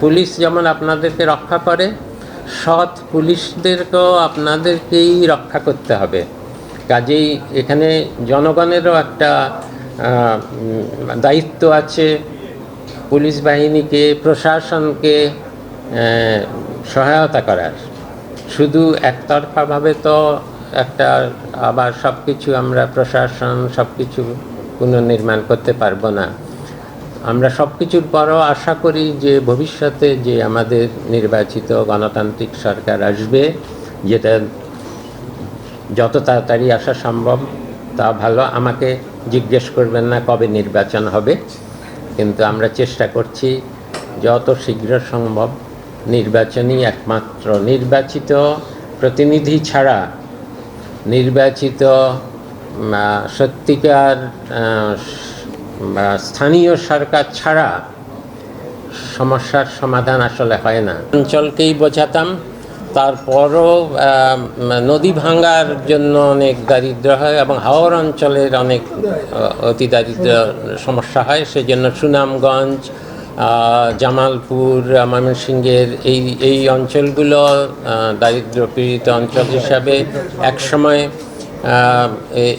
Police যেমন আপনাদেরকে রক্ষা করে, সৎ পুলিশদেরকেও আপনাদেরকেই রক্ষা করতে হবে। কাজেই এখানে জনগণেরও একটা দায়িত্ব আছে। পুলিশ বাহিনীকে, প্রশাসনকে সহায়তা করার। শুধু একতরফাভাবে তো একটা আবার সব কিছু আমরা প্রশাসন সব কিছু পুনর্নির্মাণ করতে পারব না। আমরা সব কিছুর পরও আশা করি যে ভবিষ্যতে যে আমাদের নির্বাচিত গণতান্ত্রিক সরকার আসবে, যেটা যত তাড়াতাড়ি আসা সম্ভব তা ভালো। আমাকে জিজ্ঞেস করবেন না কবে নির্বাচন হবে, কিন্তু আমরা চেষ্টা করছি যত শীঘ্র সম্ভব নির্বাচনই একমাত্র নির্বাচিত প্রতিনিধি ছাড়া নির্বাচিত সত্যিকার বা স্থানীয় সরকার ছাড়া সমস্যার সমাধান আসলে হয় না। অঞ্চলকেই বোঝাতাম। তারপরও নদী ভাঙ্গার জন্য অনেক দারিদ্র হয় এবং হাওর অঞ্চলের অনেক অতি দারিদ্র সমস্যা হয়। সেজন্য সুনামগঞ্জ জামালপুর, ময়মনসিংহের এই এই অঞ্চলগুলো দারিদ্র পীড়িত অঞ্চল হিসাবে একসময়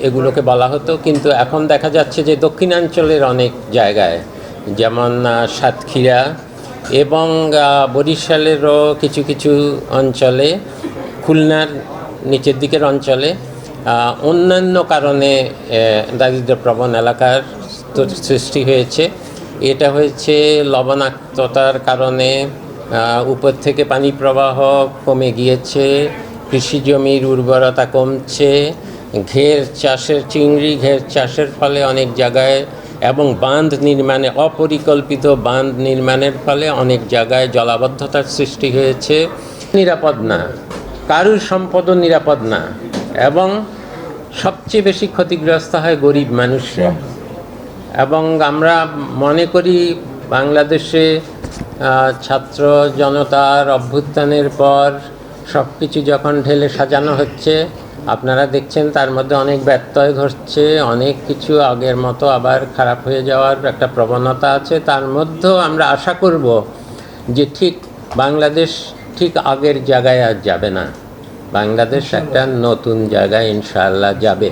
এগুলোকে বলা হতো কিন্তু এখন দেখা যাচ্ছে যে দক্ষিণাঞ্চলের অনেক জায়গায় যেমন সাতক্ষীরা এবং বরিশালেরও কিছু কিছু অঞ্চলে খুলনার নিচের দিকের অঞ্চলে অন্যান্য কারণে আহ, দারিদ্র্যপ্রবণ এলাকার সৃষ্টি হয়েছে। এটা হয়েছে লবণাক্ততার কারণে উপর থেকে পানি প্রবাহ কমে গিয়েছে কৃষি জমির উর্বরতা কমছে ঘের চাষের চিংড়ি, ঘের চাষের ফলে অনেক জায়গায় এবং বাঁধ নির্মাণে, অপরিকল্পিত বাঁধ নির্মাণের ফলে অনেক জায়গায় জলাবদ্ধতার সৃষ্টি হয়েছে। নিরাপদ না, কারুর সম্পদও নিরাপদ না এবং সবচেয়ে বেশি ক্ষতিগ্রস্ত হয় গরিব মানুষরা। এবং আমরা মনে করি বাংলাদেশে ছাত্র জনতার অভ্যুত্থানের পর সব কিছু যখন ঢেলে সাজানো হচ্ছে আপনারা দেখছেন তার মধ্যে অনেক ব্যত্যয় ঘটছে, অনেক কিছু আগের মতো আবার খারাপ হয়ে যাওয়ার একটা প্রবণতা আছে। তার মধ্যেও আমরা আশা করব যে ঠিক বাংলাদেশ ঠিক আগের জায়গায় আর যাবে না। বাংলাদেশ একটা নতুন জায়গায় ইনশাআল্লাহ যাবে।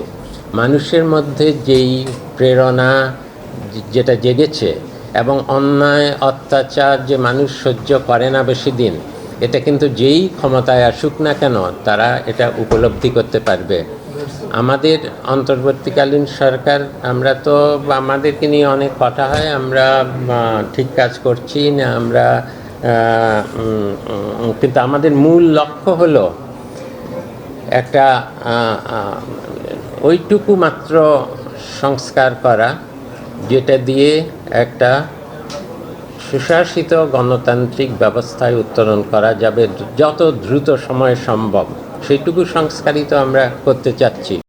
মানুষের মধ্যে যেই প্রেরণা যেটা জেগেছে এবং অন্যায়, অত্যাচার যে মানুষ সহ্য করে না বেশি দিন এটা কিন্তু যেই ক্ষমতায় আসুক না কেন, তারা এটা উপলব্ধি করতে পারবে। আমাদের অন্তর্বর্তীকালীন সরকার, আমরা তো আমাদেরকে নিয়ে অনেক কথা হয়, আমরা ঠিক কাজ করছি না, আমরা কিন্তু আমাদের মূল লক্ষ্য হলো একটা ওইটুকু মাত্র সংস্কার করা, যেটা দিয়ে একটা সুশাসিত গণতান্ত্রিক ব্যবস্থায় উত্তরণ করা যাবে যত দ্রুত সময় সম্ভব। সেইটুকু তো আমরা করতে চাচ্ছি।